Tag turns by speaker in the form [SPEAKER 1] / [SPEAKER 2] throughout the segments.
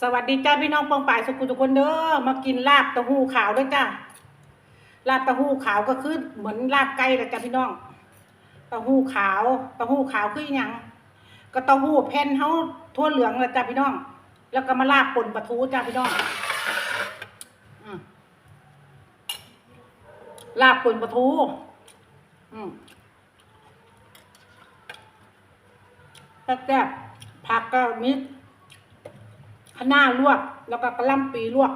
[SPEAKER 1] สวัสดีจ้าพี่น้องปองป่ายสุขุทุกคนเด้อมากินลาบเต้าหู้ขาวด้วยจ้าลาบเต้าหู้ขาวก็คือเหมือนลาบไก่แหละจ้าพี่น้องเต้าหู้ขาวเต้าหู้ขาวคืออยังก็เต้าหู้แผ่นเฮาทั่วเหลืองแหละจ้าพี่น้อง แล้วก็มาลาบป่นปลาทูจ้าพี่น้องอลาบป่นปลาทูแซ่บผักก็มี คะน้าลวก แล้วก็กระล่ำปีลวก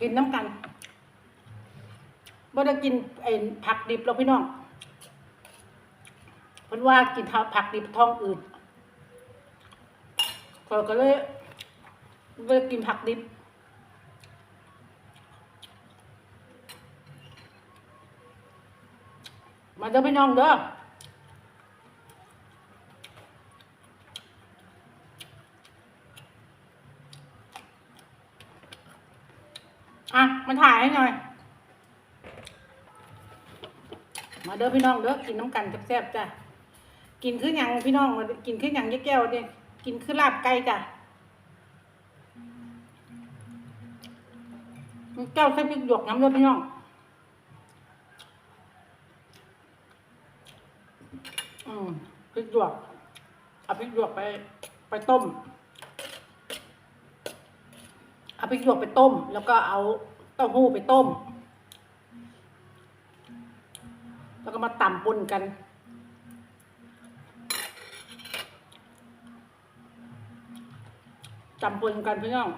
[SPEAKER 1] กินน้ำกันบ่ได้กินไอ้ผักดิบแล้วพี่น้องเพิ่นว่ากินผักดิบท้องอืดข้อยก็เลยบ่ได้กินผักดิบมาเด้อพี่น้องเด้อ อะ มาถ่ายให้หน่อย มาเด้อพี่น้องเด้อกินน้ำกันแซ่บๆจ้ะ กินคือหยังพี่น้องมากินคือหยังยายแก้วเนี่ยกินคือลาบไก่จ้ะแก้วใส่พริกหยวกน้ำเด้อพี่น้องอืมพริกหยวกเอาพริกหยวกไปไปต้มเอาพริกหยวกไปต้ม แล้วก็เอา ต้าหู้ไปต้ม แล้วก็มาตำปนกัน ตำปนกันพี่น้อง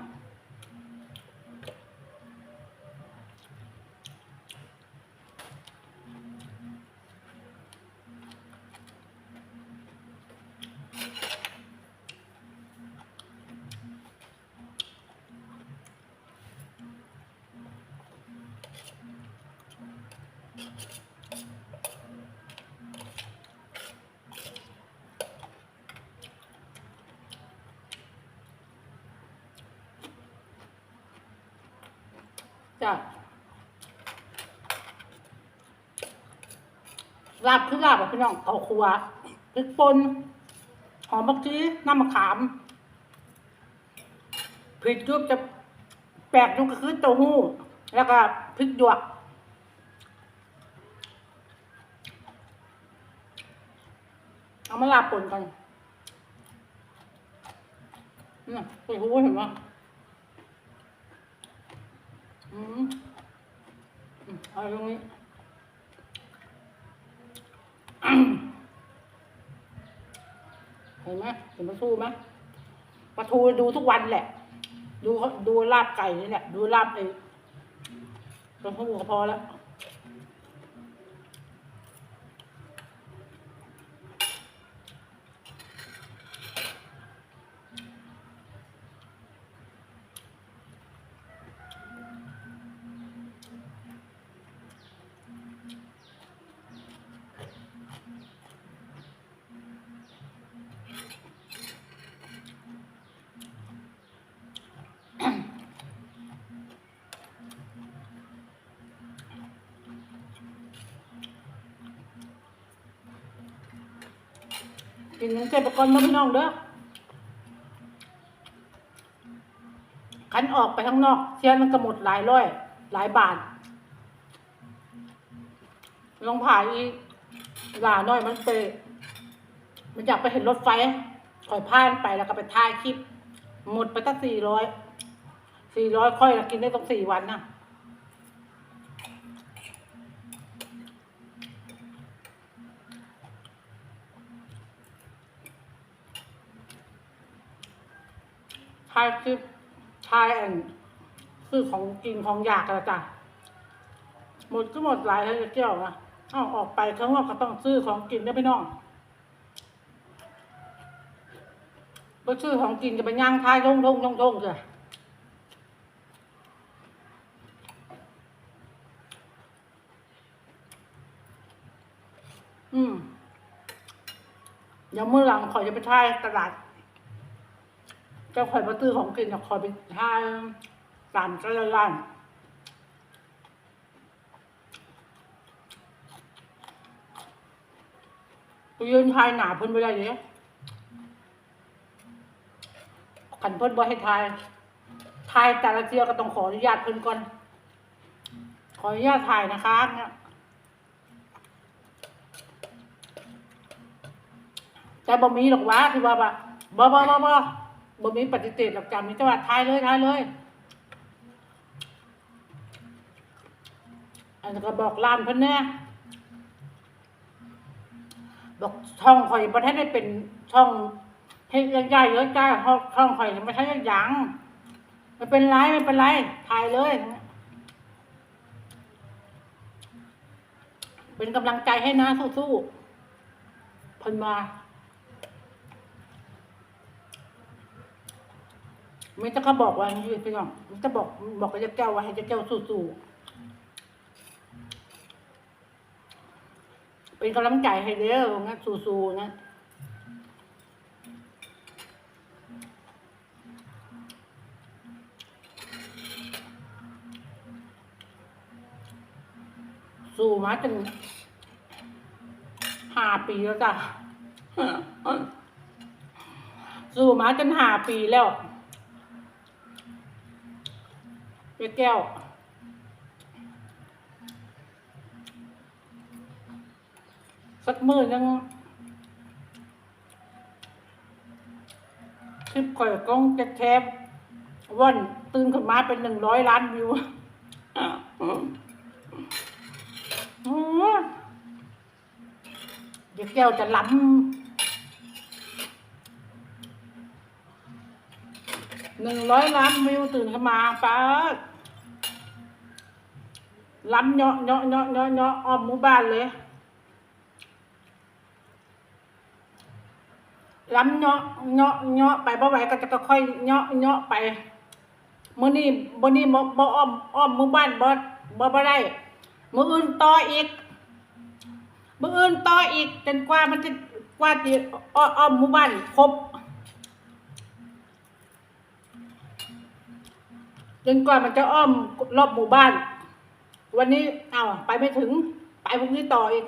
[SPEAKER 1] จ้ะลาบคือลาบอะพี่น้องเอาครัวพริกป่นหอมบักชีน้ำมะขามพริกยุบจะแปลกยุบก็คือเต้าหู้ แล้วก็พริกหยวกเอามาลาบป่นกันนี่ไปหูเห็นไหม อืมอืมเอาตรงนี้เห็นไหมเห็นปลาทูไหมปลาทูดูทุกวันแหละ ดูดูลาบไก่นี่แหละ ดูลาบไอ้ปลาทูก็พอแล้ว กินน้ำเจ็บก่อนนะพี่น้องเด้อขันออกไปข้างนอกเชียนมันก็หมดหลายร้อย หลายบาทลองผ่าอีหลาน้อยมันเปรมันอยากไปเห็นรถไฟคอยผ่านไปแล้วก็ไปถ่ายคลิป หมดไปตั้งสี่ร้อยสี่ร้อยค่อยละกินได้ต้องสี่วันน่ะ ทายคือทายแอนคือของกินของอยากกันละจ้ะหมดก็หมดหลายแล้วจะเกี่ยวนะเอาออกไปข้างนอกก็ต้องซื้อของกินได้ไปน้องก็ซื้อของกินจะไปย่างทายทงทงทงทงจ้ะอืมเดี๋ยวเมื่อหลังขอจะไปทายตลาด จ้าข่อยมาตื้อของกินคอยไปทานตามกระล่านไปยืนทายหนาเพิ่นไปได้เลยขันเพิ่นบ่ให้ทาย ทายแต่ละเที่ยวก็ต้องขออนุญาตเพิ่นก่อน ขออนุญาตถ่ายนะคะเนี่ยแต่บ่มีหรอกวะที่ว่าแบบบ่บ่ บ่มีปฏิเสธหรอกจำมีแต่ว่าทายเลยทายเลย อันก็บอกร้านเพิ่นแน่บอกช่องข่อยบ่ทันได้เป็นช่องเฮ็ดใหญ่ๆเลยจ้าช่องข่อยไม่ใช่หยังไม่เป็นไรไม่เป็นไรถ่ายเลย เป็นกำลังใจให้นะสู้ๆเพิ่นมา ไม่ต้องเขาบอกว่านี้พี่น้องไม่ต้องบอกบอกกับเจ้าแก้วว่าให้เจ้าแก้วสู้ๆเป็นกำลังใจให้เด้องั้นสู้ๆนะสู้มาจนห้าปีแล้วจ้ะสู้มาจนห้าปีแล้ว เจ๊แก้ว สักมือยังคลิปข่อยกล้องจะแคบวันตื่นขึ้นมาเป็นหนึ่งร้อยล้านวิวอืมเดี๋ยวแก้วจะล้ำ หนึ่งร้อยล้านวิวตื่นขึ้นมาป้าล้ำเนาะเนาะเนาะเนาะเนาะอ้อมหมู่บ้านเลยล้ำเนาะเนาะเนาะไปบ่ไหวก็จะค่อยเนาะเนาะไปมื้อนี้มื้อนี้บ่บ่อ้อมอ้อมหมู่บ้านบ่บ่บ่ได้มื้ออื่นต่ออีกมื้ออื่นต่ออีกจนกว่ามันจะกว่าสิอ้ออ้อมหมู่บ้านครบ จนกว่ามันจะอ้อมรอบหมู่บ้าน วันนี้เอ้าไปไม่ถึง ไปพรุ่งนี้ต่ออีก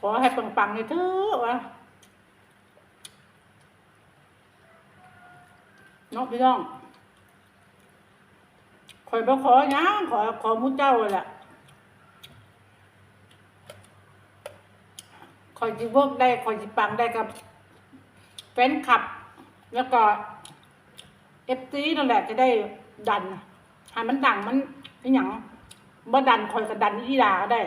[SPEAKER 1] ขอให้ปังๆเลยเถอะวะน้องพี่น้อง อยบ่ขอหยังขอขอมุเจ้าแหละคอยจิเวิร์กได้คอยจิปังได้กับแฟนคลับ แล้วก็เอฟซีนั่นแหละจะได้ดันให้มันดังมันอหย่างบ่ดันคอยกับดันอีดาก็ได้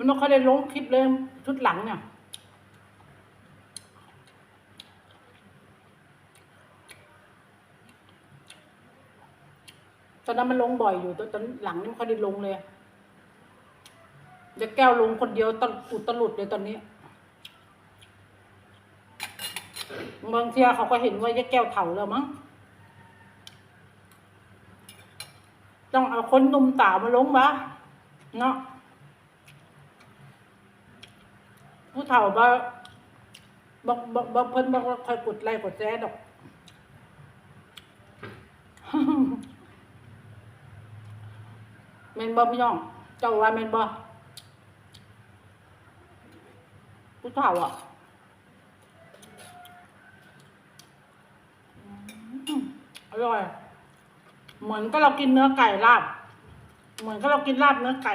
[SPEAKER 1] มันไม่ค่อยได้ลงคลิปเลยชุดหลังเนี่ยตอนนั้นมันลงบ่อยอยู่ตอนตอนหลังนี่ไม่ค่อยได้ลงเลยเดี๋ยวแก้วลงคนเดียวตอนอุดตลุดเลยตอนนี้บางทีเขาก็เห็นว่ายายแก้วเถาแล้วมั้งต้องเอาคนหนุ่มสาวมาลงวะเนาะ ผู้เฒ่าบ่บ่บ่บ่เพิ่นบ่ค่อยกดไลค์กดแชร์ดอกแม่นบ่พี่น้อง เจ้าว่าแม่นบ่ผู้เฒ่าอะอืมอร่อย เหมือนก็เรากินเนื้อไก่ลาบ เหมือนก็เรากินลาบเนื้อไก่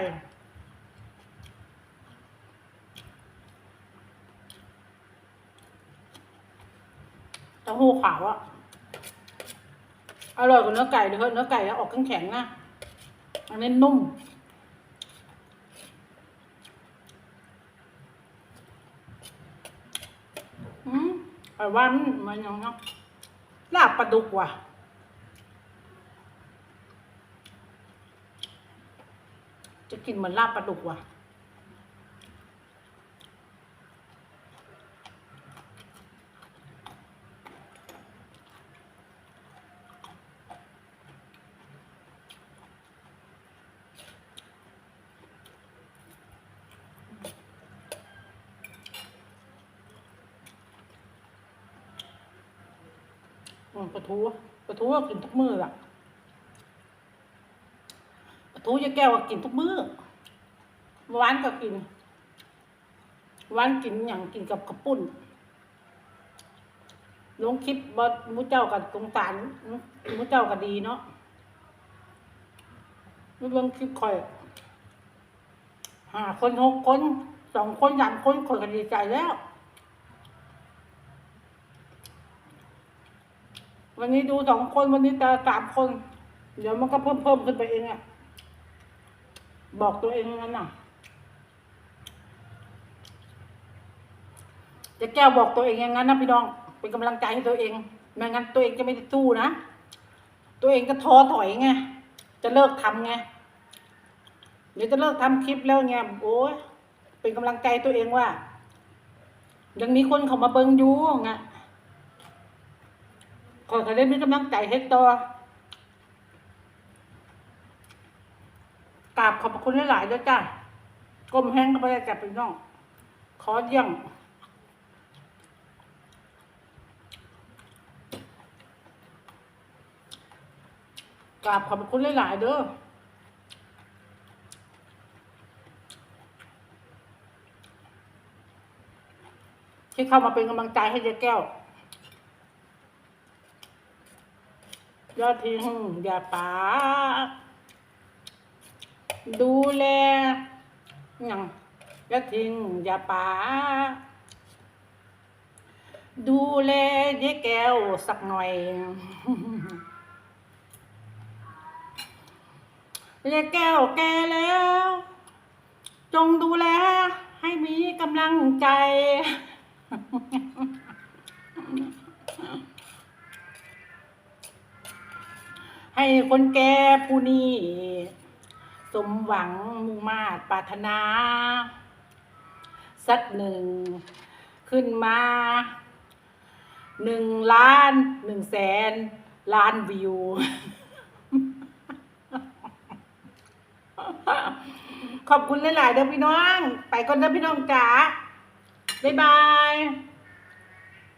[SPEAKER 1] เต้าหู้ขาวอะอร่อยกว่าเนื้อไก่เลยเนื้อไก่อะออกแข็งๆนะอันนี้นุ่ม อืมแต่ว่ามันมันยังเนาะลาบปลาดุกว่ะจะกินเหมือนลาบปลาดุกว่ะ ปลาทูปลาทูก็กินทุกมื้อล่ะปลาทูยายแก้วก็กินทุกมื้อเมื่อวานก็กินวานกินอย่างกินกับกระปุ่นลงคลิปบอมูเจ้ากับสงสารมูเจ้าก็ดีเนาะไม่เบิ่งคลิปคอยหาคนหกคนสองคนสามคนคนก็ดีใจแล้ว วันนี้ดูสองคนวันนี้แต่สามคน เดี๋ยวมันก็เพิ่มเพิ่มขึ้นไปเองอะบอกตัวเองงั้นน่ะจะแก้วบอกตัวเองอย่างนั้นนะพี่น้อง เป็นกำลังใจให้ตัวเองไม่งั้นตัวเองจะไม่ได้สู้นะ ตัวเองก็ท้อถอยไง จะเลิกทำไง เดี๋ยวจะเลิกทำคลิปแล้วไงโอ้ยเป็นกำลังใจตัวเองว่า ยังมีคนเขามาเบิงอยู่ไง ขอจะได้มีกำลังใจให้ต่อกราบขอบพระคุณหลายๆด้วยจ้าก้มแห้งก็ไปจับเป็นน้อง ขอเยี่ยงกราบขอบคุณหลาย ๆ เด้อที่เข้ามาเป็นกำลังใจให้ยายแก้ว ยอดทิ้งอย่าปาดูแลย่างยอดทิ้งอย่าป๋าดูแลยายแก้วสักหน่อยยายแก้วแก่แล้ว จงดูแลให้มีกำลังใจ ให้คนแก่ผู้นี้สมหวังมุ่งมาตรปรารถนา สักหนึ่งขึ้นมาหนึ่งล้านหนึ่งแสนล้านวิว ขอบคุณหลาย ๆ เด้อพี่น้อง ไปก่อนเด้อพี่น้องจ๋าบ๊ายบาย